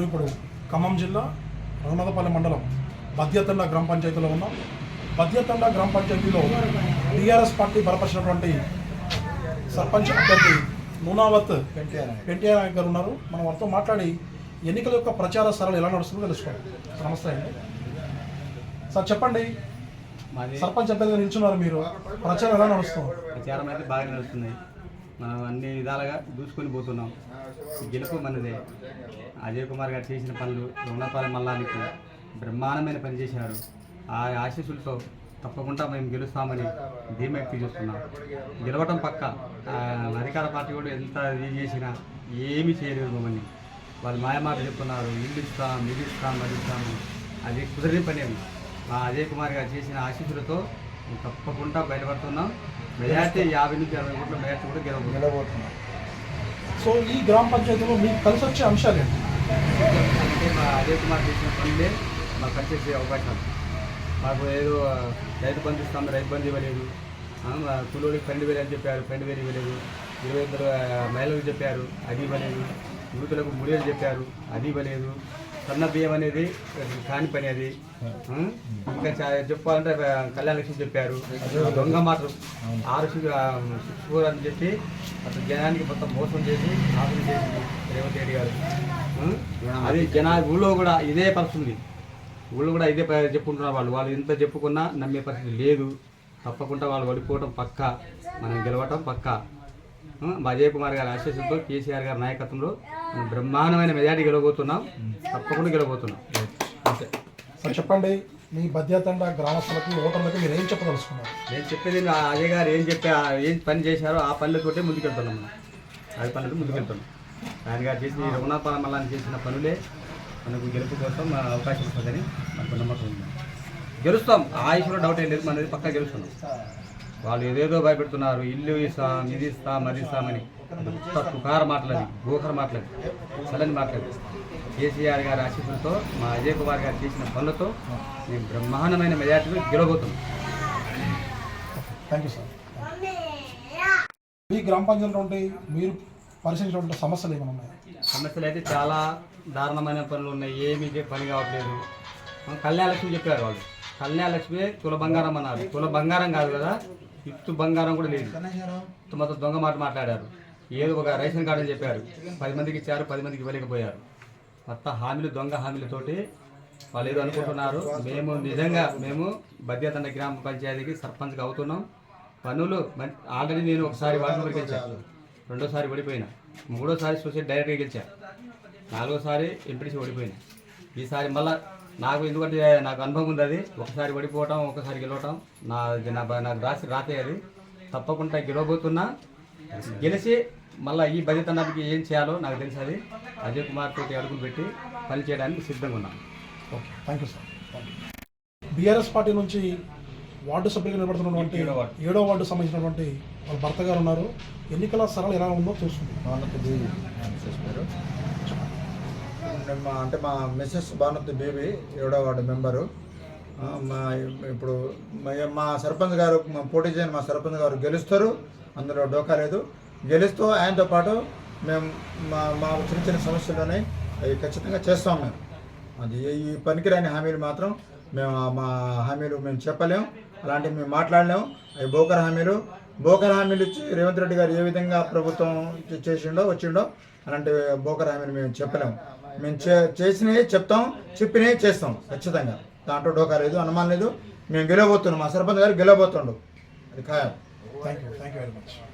మనం ఇప్పుడు ఖమ్మం జిల్లా రఘునాథపల్లి మండలం బద్యతండ గ్రామ పంచాయతీలో ఉన్నాం. బద్యతండ గ్రామ పంచాయతీలో టీఆర్ఎస్ పార్టీ బలపరిచినటువంటి సర్పంచ్ అభ్యర్థి నూనావత్ ఎన్టీఆర్ నాయక్ గారు ఉన్నారు. మనం వారితో మాట్లాడి ఎన్నికల యొక్క ప్రచార సరళి ఎలా నడుస్తుందో తెలుసుకోవాలి. నమస్తే అండి. సార్ చెప్పండి. సర్పంచ్ అభ్యర్థిగా నిల్చున్నారు మీరు. ప్రచారం ఎలా నడుస్తుంది? ప్రచారం అయితే బాగా నడుస్తుంది. మనం అన్ని విధాలుగా దూసుకొని పోతున్నాం. గెలుపు మనదే. అజయ్ కుమార్ గారు చేసిన పనులు రుణపాల మల్లానికి బ్రహ్మాండమైన పని చేశారు. ఆ ఆశీస్సులతో తప్పకుండా మేము గెలుస్తామని ధీమా వ్యక్తి చేస్తున్నాం. గెలవటం పక్క అధికార పార్టీ కూడా ఎంత ఇది చేసినా ఏమీ చేయలేదు మమ్మల్ని. వాళ్ళు మాయమాట చెప్తున్నారు. ఇల్లు ఇస్తాం ఇది ఇస్తాం అది ఇస్తాము అది కుదిరిన పని అది. మా అజయ్ కుమార్ గారు చేసిన ఆశీస్సులతో తప్పకుండా బయటపడుతున్నాం. మెజార్టీ యాభై నుంచి అరవై కోట్ల మెజార్టీ కూడా గెలవబోతున్నాం. సో ఈ గ్రామ పంచాయతీలో మీకు కలిసి వచ్చే అంశాలు ఏంటి? అంటే మా అజయ్ కుమార్ చేసిన పనులే మాకు పనిచేసే అవకాశాలు. మాకు ఏదో రైతు బంధు ఇస్తాం రైతు బంధు ఇవ్వలేదు. కులోడికి పన్నెండు వేలు అని చెప్పారు పన్నెండు వేలు ఇవ్వలేదు. ఇరవై ఇద్దరు మహిళలకు చెప్పారు అది ఇవ్వలేదు. యూతులకు మూడు వేలు చెప్పారు అది ఇవ్వలేదు. సన్న బియ్యం అనేది కాని పని అది. ఇంకా చెప్పాలంటే కళ్యాణ లక్ష్మి చెప్పారు. దొంగ మాటలు ఆరు షుగర్ అని చెప్పి అసలు జనానికి మొత్తం మోసం చేసి ఆఫీస్ చేసి రేవంత్ రెడ్డి గారు. అది జనా ఊళ్ళో కూడా ఇదే పరిస్థితి ఊళ్ళో కూడా ఇదే చెప్పుకుంటున్నారు వాళ్ళు. వాళ్ళు ఎంత చెప్పుకున్నా నమ్మే పరిస్థితి లేదు. తప్పకుండా వాళ్ళు ఓడిపోవడం పక్క. మనం గెలవటం పక్క. అజయ్ కుమార్ గారి ఆశీస్సులతో కేసీఆర్ గారి నాయకత్వంలో మనం బ్రహ్మాండమైన మెజార్టీ గెలవబోతున్నాం. తప్పకుండా గెలవబోతున్నాం. అంతే. సార్ చెప్పండి మీ బద్యతండ గ్రామస్తులకి ఓటర్లకి మీరు ఏం చెప్పదలుచుకున్నారు? నేను చెప్పేది ఆ అజయ్ గారు ఏం చెప్పా ఏం పని చేశారో ఆ పనులతోటే ముందుకెళ్తున్నాం మనం. అది పనులతో ముందుకెళ్తున్నాం. ఆయన గారు చేసిన రఘునాథ మల్లాన్ని చేసిన పనులే మనకు గెలుపు కోసం అవకాశం వస్తుందని మనకు నమ్మకం ఉంది. గెలుస్తాం. ఆ ఆయుష్లో డౌట్ ఏం లేదు మనది పక్కా గెలుస్తున్నాం. వాళ్ళు ఏదేదో భయపెడుతున్నారు. ఇల్లు ఇస్తాం ఇది ఇస్తాం అది ఇస్తామని తుకార మాటలది గోకర మాటలది చలని మాటలది కేసీఆర్ గారి ఆశీస్సులతో మా అజయ్ కుమార్ గారు చేసిన పనులతో మేము బ్రహ్మాండమైన మెజార్టీలో గెలవబోతున్నాం. థ్యాంక్ యూ సార్ మీ గ్రామ పంచాయతీలో ఉంటే మీరు పరిశీలించినటువంటి సమస్యలు ఏమైనా ఉన్నాయా? సమస్యలు అయితే చాలా దారుణమైన పనులు ఉన్నాయి. ఏమీ పని కావట్లేదు. ఆ, కళ్యాణలక్ష్మి చెప్పారు వాళ్ళు. కళ్యాణలక్ష్మి తుల బంగారం అన్నారు. తుల బంగారం కాదు కదా ఇత్తు బంగారం కూడా లేదు. ఇత్తు మొత్తం దొంగ మాట మాట్లాడారు. ఏదో ఒక రేషన్ కార్డు అని చెప్పారు. పది మందికి ఇచ్చారు పది మందికి ఇవ్వలేకపోయారు. మొత్తం హామీలు దొంగ హామీలతోటి వాళ్ళు ఏదో అనుకుంటున్నారు. మేము నిజంగా మేము బద్యతండ గ్రామ పంచాయతీకి సర్పంచ్గా అవుతున్నాం. పనులు ఆల్రెడీ నేను ఒకసారి వార్డు మెంబర్ గెలిచాను రెండోసారి ఓడిపోయినా. మూడోసారి సొసైటీ డైరెక్ట్గా గెలిచా. నాలుగోసారి ఎంపీటీసీ ఓడిపోయినా. ఈసారి మళ్ళా నాకు ఎందుకంటే నాకు అనుభవం ఉంది అది. ఒకసారి ఓడిపోవటం ఒకసారి గెలవటం. నా నాకు రాసి రాతే అది. తప్పకుండా గెలవబోతున్నా. గెలిచి మళ్ళీ ఈ బదితనానికి ఏం చేయాలో నాకు తెలుసు అది. అజయ్ కుమార్ తోటి అడుగులు పెట్టి పని చేయడానికి సిద్ధంగా ఉన్నాను. Okay thank you sir. BRS party నుంచి వార్డు సభ్యులుగా నిలబడుతున్నటువంటి ఏడో వార్డు. ఏడో వార్డు సంబంధించినటువంటి వాళ్ళ భర్త గారు ఉన్నారు. ఎన్నికల సరళి ఎలా ఉందో చూసుకుందాం భానుతి బేబీ మిస్సెస్ పేరు మా అంటే మా మిస్సెస్ భానుతి బేబీ ఏడో వార్డు మెంబరు. మా ఇప్పుడు మా- సర్పంచ్ గారు పోటీ చేయని మా సర్పంచ్ గారు గెలుస్తారు. అందులో డోకా లేదు. గెలుస్తూ ఆయనతో పాటు మేము మా మా చిన్న చిన్న సమస్యలు అవి ఖచ్చితంగా చేస్తాం మేము. అది ఈ పనికిరాని హామీలు మాత్రం మేము మా హామీలు మేము చెప్పలేం. అలాంటివి మేము మాట్లాడలేము అవి బోకర్ హామీలు బోకర్ హామీలు ఇచ్చి రేవంత్ రెడ్డి గారు ఏ విధంగా ప్రభుత్వం చేసిండో వచ్చిండో అలాంటి బోకర్ హామీలు మేము చెప్పలేము మేము చే చేసినవి చెప్తాం చెప్పినవి చేస్తాం ఖచ్చితంగా. దాంట్లో డోకా లేదు అనుమానం లేదు. మేము గెలవబోతున్నాం. మా సర్పంచ్ గారు గెలవబోతుండు. అది ఖాయం. Thank you thank you very much